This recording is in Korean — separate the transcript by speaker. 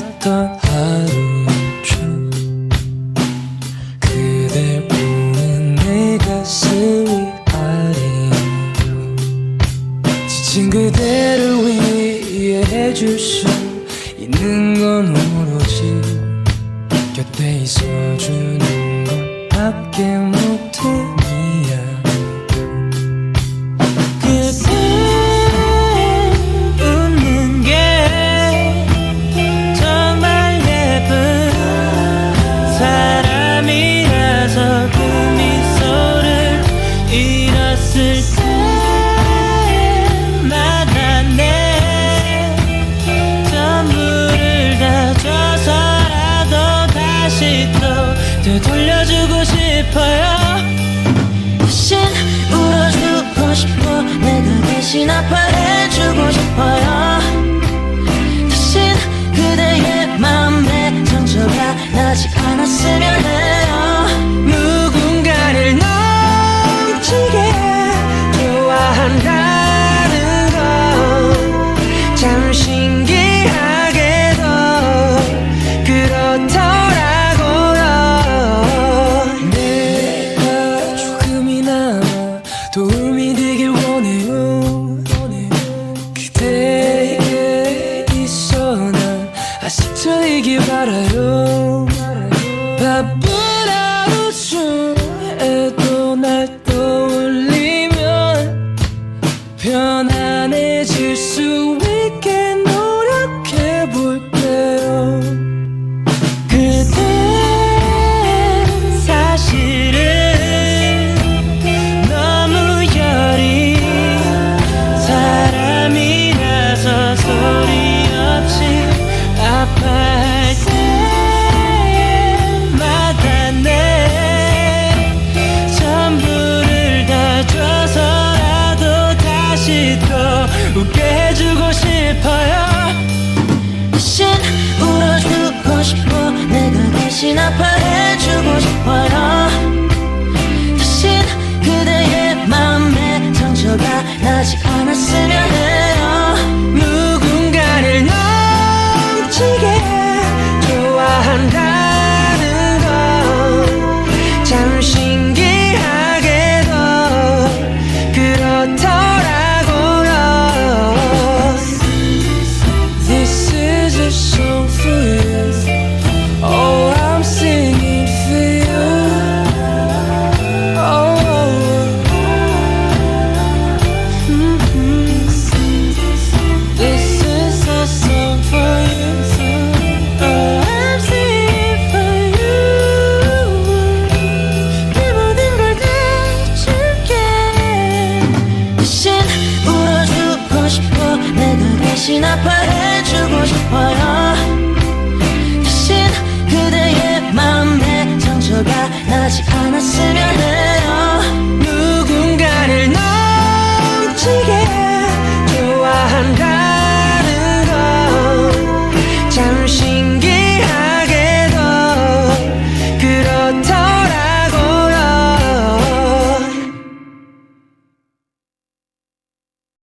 Speaker 1: 같던 하루중 그대 보는 내 가슴이 아리고 지친 그대를 위해 해줄 수 있는 건 오로지 곁에 있어주는 것밖에 못해 되돌려주고 싶어요. 편안해질 수 대신 아파해주고 싶어요.
Speaker 2: 대신 아파해주고 싶어요. 대신 그대의 마음에 상처가 나지 않았으면 해